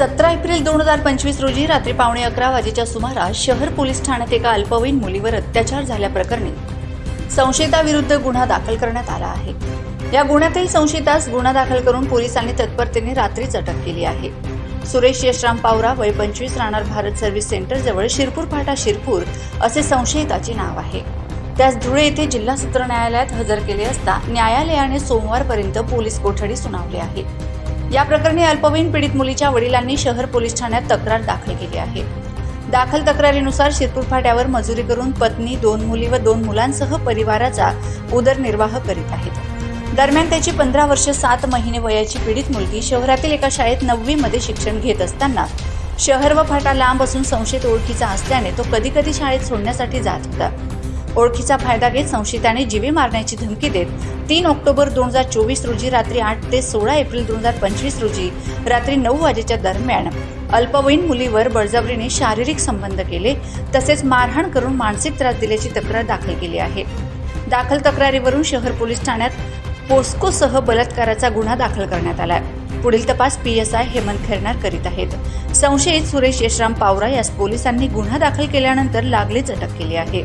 सतरा एप्रिल दोन हजार पंचवीस रोजी रात्री पावणे अकरा वाजेच्या सुमारास शहर पोलीस ठाण्यात एका अल्पवयीन मुलीवर अत्याचार झाल्याप्रकरणी संशयिताविरुद्ध गुन्हा दाखल करण्यात आला आहे. या गुन्ह्यातील संशयितास गुन्हा दाखल करून पोलिसांनी तत्परतेने रात्रीच अटक केली आहे. सुरेश यशराम पावरा वय पंचवीस राहणार भारत सर्व्हिस सेंटर जवळ शिरपूर फाटा शिरपूर असे संशयिताचे नाव आहे. त्यास धुळे येथे जिल्हा सत्र न्यायालयात हजर केले असता न्यायालयाने सोमवारपर्यंत पोलीस कोठडी सुनावली आहे. या प्रकरणी अल्पवयीन पीडित मुलीच्या वडिलांनी शहर पोलीस ठाण्यात तक्रार दाखल केली आहे. दाखल तक्रारीनुसार शिरपूर फाट्यावर मजुरी करून पत्नी दोन मुली व दोन मुलांसह परिवाराचा उदरनिर्वाह करीत आहेत. दरम्यान त्याची पंधरा वर्ष सात महिने वयाची पीडित मुलगी शहरातील एका शाळेत नववीमध्ये शिक्षण घेत असताना शहर व फाटा लांब असून संशयित ओळखीचा असल्याने तो कधी कधी शाळेत सोडण्यासाठी जात होता. ओळखीचा फायदा घेत संशयिताने जीवे मारण्याची धमकी देत तीन ऑक्टोबर दोन हजार चोवीस रोजी रात्री आठ ते सोळा एप्रिल दोन हजार पंचवीस रोजी रात्री नऊ वाजेच्या दरम्यान अल्पवयीन मुलीवर बळजबरीने शारीरिक संबंध केले तसेच मारहाण करून मानसिक त्रास दिल्याची तक्रार दाखल केली आहे. दाखल तक्रारीवरून शहर पोलीस ठाण्यात पोस्कोसह बलात्काराचा गुन्हा दाखल करण्यात आला. पुढील तपास P S I Hemant Khairnar करीत आहेत. संशयित सुरेश यशराम पावरा यास पोलिसांनी गुन्हा दाखल केल्यानंतर लागलीच अटक केली आहे.